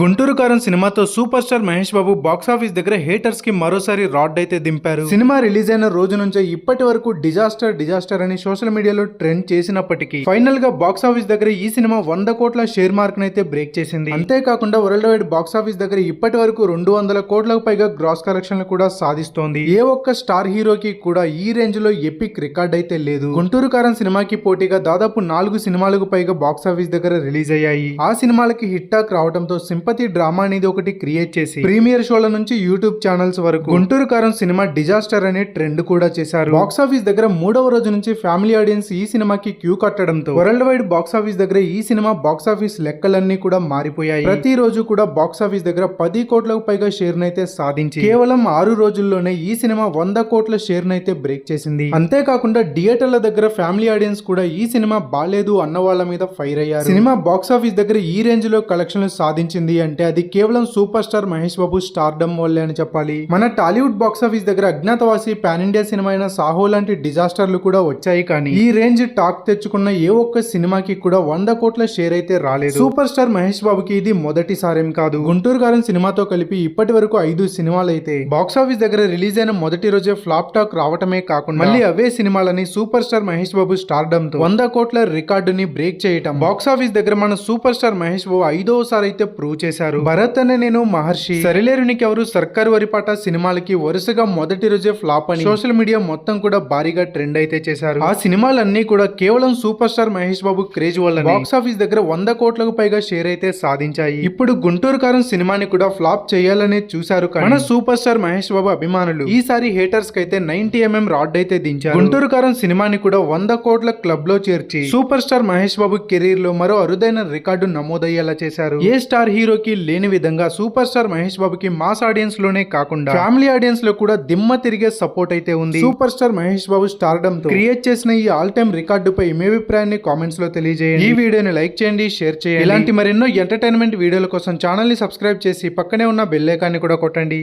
గుంటూరు కారం సినిమాతో super star Mahesh Babu box office దగ్గర హేటర్స్కి మరోసారి రాడ్ అయితే దింపారు. సినిమా రిలీజ్ అయిన రోజు నుంచే ఇప్పటి వరకు డిజాస్టర్ డిజాస్టర్ అని సోషల్ మీడియాలో ట్రెండ్ చేసినప్పటికీ ఫైనల్గా బాక్స్ ఆఫీస్ దగ్గర ఈ సినిమా వంద కోట్ల షేర్ మార్క్ అయితే బ్రేక్ చేసింది. అంతేకాకుండా వరల్డ్ వైడ్ బాక్స్ ఆఫీస్ దగ్గర ఇప్పటి వరకు రెండు వందల కోట్లకు పైగా గ్రాస్ కలెక్షన్లు కూడా సాధిస్తోంది. ఏ ఒక్క స్టార్ హీరోకి కూడా ఈ రేంజ్లో ఎపిక్ రికార్డ్ అయితే లేదు. గుంటూరు కారం సినిమాకి పోటీగా దాదాపు నాలుగు సినిమాలకు పైగా బాక్స్ ఆఫీస్ దగ్గర రిలీజ్ అయ్యాయి. ఆ సినిమాలకి హిట్ టాక్ రావడంతో సింపతి డ్రామా అనేది ఒకటి క్రియేట్ చేసి ప్రీమియర్ షోల నుంచి యూట్యూబ్ ఛానల్స్ వరకు గుంటూరు కారం సినిమా డిజాస్టర్ అనే ట్రెండ్ కూడా చేశారు. బాక్స్ ఆఫీస్ దగ్గర మూడవ రోజు నుంచి ఫ్యామిలీ ఆడియన్స్ ఈ సినిమాకి క్యూ కట్టడంతో వరల్డ్ వైడ్ బాక్స్ ఆఫీస్ దగ్గర ఈ సినిమా బాక్స్ ఆఫీస్ లెక్కలన్నీ కూడా మారిపోయాయి. ప్రతి రోజు కూడా బాక్స్ ఆఫీస్ దగ్గర పది కోట్లకు పైగా షేర్ నైతే సాధించి కేవలం ఆరు రోజుల్లోనే ఈ సినిమా వంద కోట్ల షేర్ నైతే బ్రేక్ చేసింది. అంతేకాకుండా థియేటర్ల దగ్గర ఫ్యామిలీ ఆడియన్స్ కూడా ఈ సినిమా బాలేదు అన్న వాళ్ళ మీద ఫైర్ అయ్యారు. సినిమా బాక్స్ ఆఫీస్ దగ్గర ఈ రేంజ్లో కలెక్షన్లు సాధించింది అంటే అది కేవలం super star Mahesh Babu stardom వల్లే అని చెప్పాలి. మన టాలీవుడ్ బాక్స్ ఆఫీస్ దగ్గర అజ్ఞాతవాసి పాన్ ఇండియా సినిమా అయిన సాహో లాంటి డిజాస్టర్లు కూడా వచ్చాయి కానీ ఈ రేంజ్ టాక్ తెచ్చుకున్న ఏ ఒక్క సినిమాకి కూడా వంద కోట్ల షేర్ అయితే రాలేదు. సూపర్ స్టార్ మహేష్ బాబుకి ఇది మొదటిసారేం కాదు. గుంటూరు గారం సినిమాతో కలిపి ఇప్పటి వరకు ఐదు సినిమాలు అయితే బాక్స్ ఆఫీస్ దగ్గర రిలీజ్ అయిన మొదటి రోజే ఫ్లాప్ టాక్ రావటమే కాకుండా మళ్ళీ అవే సినిమాలని సూపర్ స్టార్ మహేష్ బాబు స్టార్డమ్తో వంద కోట్ల రికార్డుని బ్రేక్ చేయటం. బాక్స్ ఆఫీస్ దగ్గర మన సూపర్ స్టార్ మహేష్ బాబు ఐదోసారి అయితే ప్రూవ్ చేశారు. భరత్ అనే నేను మహర్షి. సరిలేరునికి ఎవరు సర్కారు వరిపాట సినిమాలకి వరుసగా మొదటి రోజే ఫ్లాప్ అని సోషల్ మీడియా మొత్తం కూడా భారీగా ట్రెండ్ అయితే చేశారు. ఆ సినిమాలన్నీ కూడా కేవలం super star Mahesh Babu craze వల్ల బాక్స్ ఆఫీస్ దగ్గర వంద కోట్లకు పైగా షేర్ అయితే సాధించాయి. ఇప్పుడు గుంటూరు కారం సినిమాని కూడా ఫ్లాప్ చేయాలనే చూశారు కానీ మన సూపర్ స్టార్ మహేష్ బాబు అభిమానులు ఈసారి హేటర్స్కి అయితే నైన్టీ ఎంఎం రాడ్ అయితే దించారు. గుంటూరు కారం సినిమాని కూడా వంద కోట్ల క్లబ్లో చేర్చి సూపర్ స్టార్ మహేష్ బాబు కెరీర్లో మరో అరుదైన రికార్డు నమోదయ్యేలా చేశారు. ఏ స్టార్ హీరోకి లేని విధంగా సూపర్ స్టార్ మహేష్ బాబుకి మాస్ ఆడియన్స్లోనే కాకుండా ఫ్యామిలీ ఆడియన్స్లో కూడా దిమ్మ తిరిగే సపోర్ట్ అయితే ఉంది. సూపర్ స్టార్ మహేష్ బాబు స్టార్డమ్తో క్రియేట్ చేసిన ఈ ఆల్ టైమ్ రికార్డుపై మీ అభిప్రాయాన్ని కామెంట్స్లో తెలియజేయండి. ఈ వీడియోని లైక్ చేయండి షేర్ చేయండి. ఇలాంటి మరెన్నో ఎంటర్టైన్మెంట్ వీడియోల కోసం ఛానల్ని సబ్స్క్రైబ్ చేసి పక్కనే ఉన్న బెల్ ఐకాన్ని కూడా కొట్టండి.